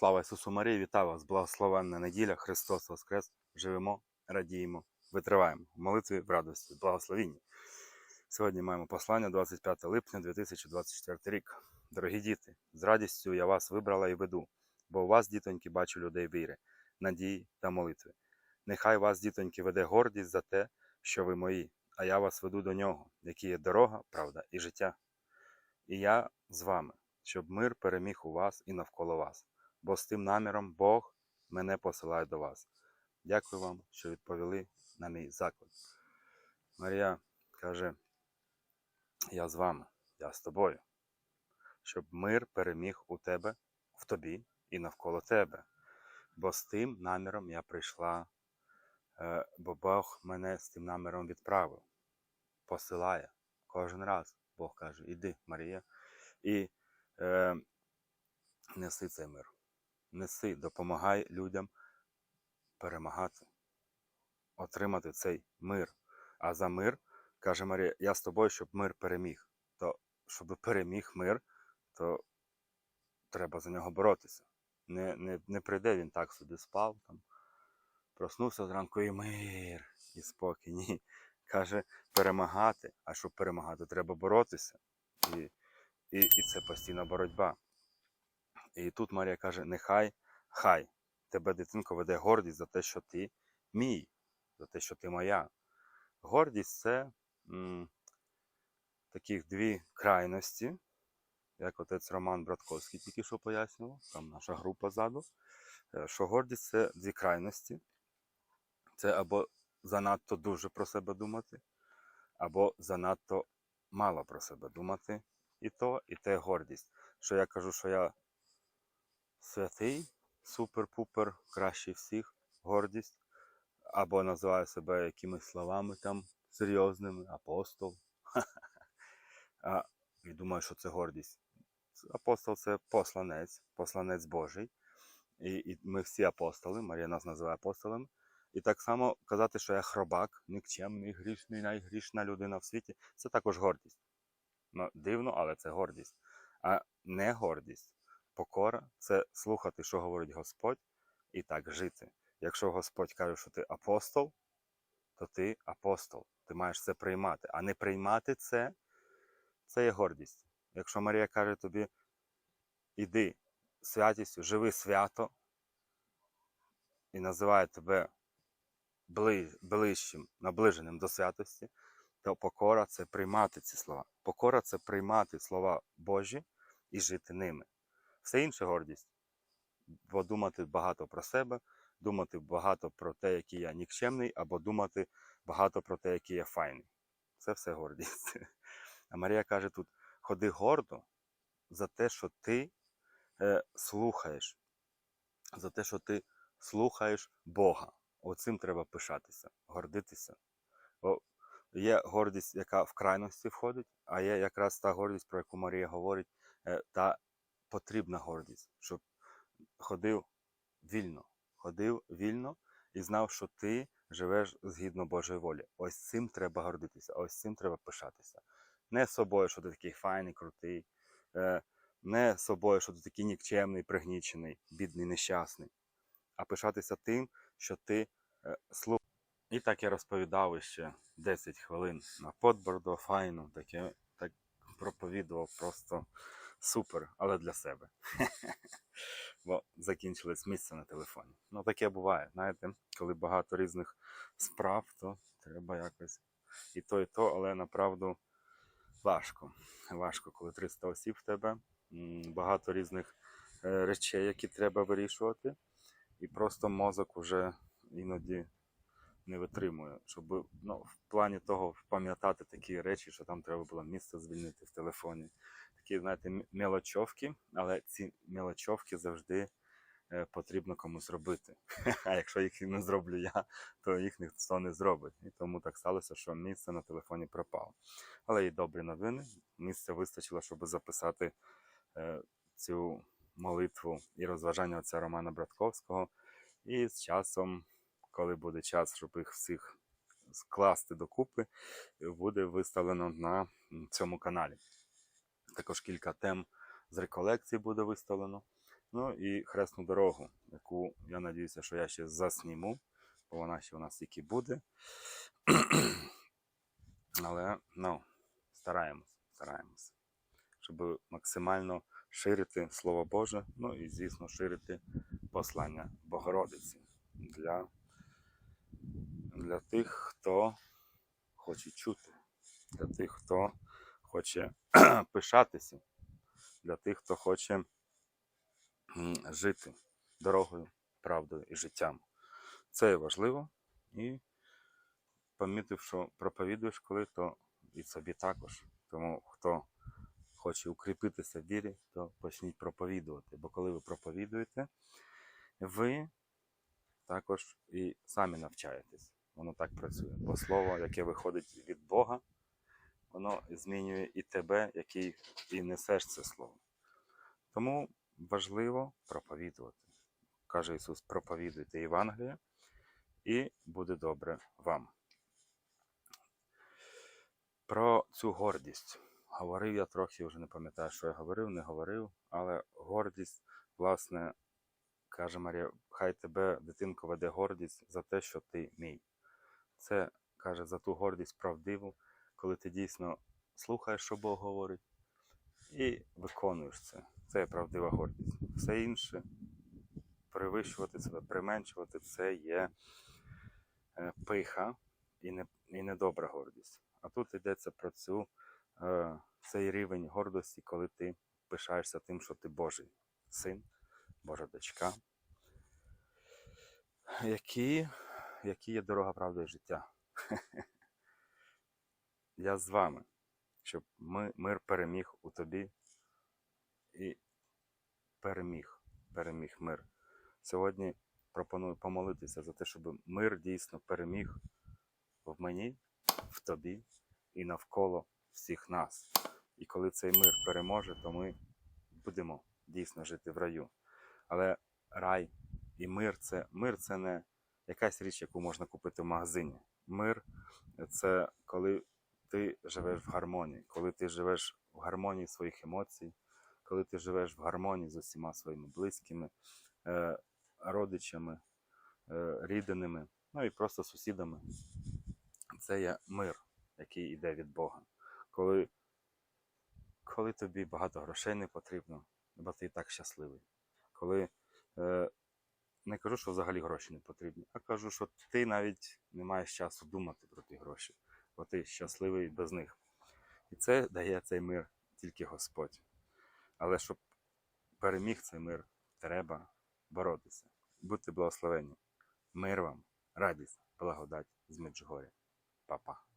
Слава Ісусу Марії, вітаю вас! Благословенна неділя, Христос Воскрес! Живемо, радіємо, витриваємо в молитві в радості, благословінні. Сьогодні маємо послання 25 липня 2024 рік. Дорогі діти, з радістю я вас вибрала і веду, бо у вас, дітоньки, бачу людей віри, надії та молитви. Нехай вас, дітоньки, веде гордість за те, що ви мої, а я вас веду до нього, який є дорога, правда і життя. І я з вами, щоб мир переміг у вас і навколо вас бо з тим наміром Бог мене посилає до вас. Дякую вам, що відповіли на мій заклик. Марія каже: Я з вами, я з тобою, щоб мир переміг у тебе, в тобі і навколо тебе. Бо з тим наміром я прийшла, е, бо Бог мене з тим наміром відправив, посилає кожен раз. Бог каже: Іди, Марія, і е, неси цей мир неси, допомагай людям перемагати, отримати цей мир. А за мир, каже Марія, я з тобою, щоб мир переміг. То, щоб переміг мир, то треба за нього боротися. Не не, не прийде він так собі спав, там, проснувся зранку і мир, і спокій. Ні. Каже, перемагати. А щоб перемагати, треба боротися. І, і, І це постійна боротьба. І тут Марія каже: Нехай, хай тебе дитинко веде гордість за те, що ти мій, за те, що ти моя. Гордість це м, таких дві крайності, як отець Роман Братковський тільки що пояснював, там наша група ззаду, е, що гордість це дві крайності. Це або занадто дуже про себе думати, або занадто мало про себе думати. І то, і те гордість. Що я кажу, що я святий, супер-пупер, кращий всіх, гордість, або називаю себе якимись словами там серйозними, апостол. А, І думаю, що це гордість. Апостол це посланець, посланець Божий. І, і ми всі апостоли, Марія нас називає апостолами. І так само казати, що я хробак, нікчемний, грішний, найгрішна людина в світі, це також гордість. Ну, Дивно, але це гордість. А не гордість покора це слухати, що говорить Господь, і так жити. Якщо Господь каже, що ти апостол, то ти апостол. Ти маєш це приймати. А не приймати це це є гордість. Якщо Марія каже тобі, іди святістю, живи свято і називає тебе ближчим, наближеним до святості, то покора це приймати ці слова. Покора це приймати слова Божі і жити ними. Все інше гордість. Бо думати багато про себе, думати багато про те, який я нікчемний, або думати багато про те, який я файний. Це все гордість. А Марія каже тут: ходи гордо за те, що ти е, слухаєш, за те, що ти слухаєш Бога. Оцим треба пишатися, гордитися. Бо Є гордість, яка в крайності входить, а є якраз та гордість, про яку Марія говорить, е, та потрібна гордість, щоб ходив вільно, ходив вільно і знав, що ти живеш згідно Божої волі. Ось цим треба гордитися, ось цим треба пишатися. Не собою, що ти такий файний, крутий, е, не собою, що ти такий нікчемний, пригнічений, бідний, нещасний, а пишатися тим, що ти е, слухаєш. І так я розповідав ще 10 хвилин на подбордо, файно, таке так проповідував просто супер, але для себе. Бо закінчилось місце на телефоні. Ну таке буває, знаєте, коли багато різних справ, то треба якось і то, і то, але направду важко. Важко, коли 300 осіб в тебе, багато різних е, речей, які треба вирішувати, і просто мозок вже іноді. Не витримує, щоб ну, в плані того пам'ятати такі речі, що там треба було місце звільнити в телефоні, такі, знаєте, мелочовки, але ці мелочовки завжди е, потрібно комусь робити. А якщо їх не зроблю я, то їх ніхто не зробить. І тому так сталося, що місце на телефоні пропало. Але і добрі новини. Місця вистачило, щоб записати е, цю молитву і розважання отця Романа Братковського. І з часом, коли буде час, щоб їх всіх скласти докупи, буде виставлено на цьому каналі. Також кілька тем з реколекцій буде виставлено. Ну і хресну дорогу, яку я надіюся, що я ще засніму, бо вона ще у нас тільки буде. Але ну, стараємось, стараємось, щоб максимально ширити Слово Боже, ну і, звісно, ширити послання Богородиці для, для тих, хто хоче чути, для тих, хто хоче пишатися, для тих, хто хоче жити дорогою, правдою і життям. Це є важливо і помітив, що проповідуєш коли, то і собі також. Тому хто хоче укріпитися в вірі, то почніть проповідувати. Бо коли ви проповідуєте, ви також і самі навчаєтесь. Воно так працює. Бо слово, яке виходить від Бога, воно змінює і тебе, який і несеш це слово. Тому важливо проповідувати. Каже Ісус, проповідуйте Євангеліє, і буде добре вам. Про цю гордість. Говорив я трохи, вже не пам'ятаю, що я говорив, не говорив, але гордість, власне, каже Марія, хай тебе, дитинко, веде гордість за те, що ти мій. Це каже за ту гордість правдиву, коли ти дійсно слухаєш, що Бог говорить, і виконуєш це. Це є правдива гордість. Все інше перевищувати себе, применшувати це є е, пиха і, не, і недобра гордість. А тут йдеться про цю, е, цей рівень гордості, коли ти пишаєшся тим, що ти Божий син, Божа дочка, які, які є дорога правди життя. Я з вами, щоб ми, мир переміг у тобі і переміг, переміг мир. Сьогодні пропоную помолитися за те, щоб мир дійсно переміг в мені, в тобі і навколо всіх нас. І коли цей мир переможе, то ми будемо дійсно жити в раю. Але рай і мир це мир це не якась річ, яку можна купити в магазині. Мир це коли ти живеш в гармонії, коли ти живеш в гармонії своїх емоцій, коли ти живеш в гармонії з усіма своїми близькими, е, родичами, е, рідними, ну і просто сусідами. Це є мир, який йде від Бога. Коли, коли тобі багато грошей не потрібно, бо ти і так щасливий. Коли е, не кажу, що взагалі гроші не потрібні, а кажу, що ти навіть не маєш часу думати про ті гроші, бо ти щасливий без них. І це дає цей мир тільки Господь. Але щоб переміг цей мир, треба боротися. Будьте благословені. Мир вам, радість, благодать з Меджгоря. Па-па.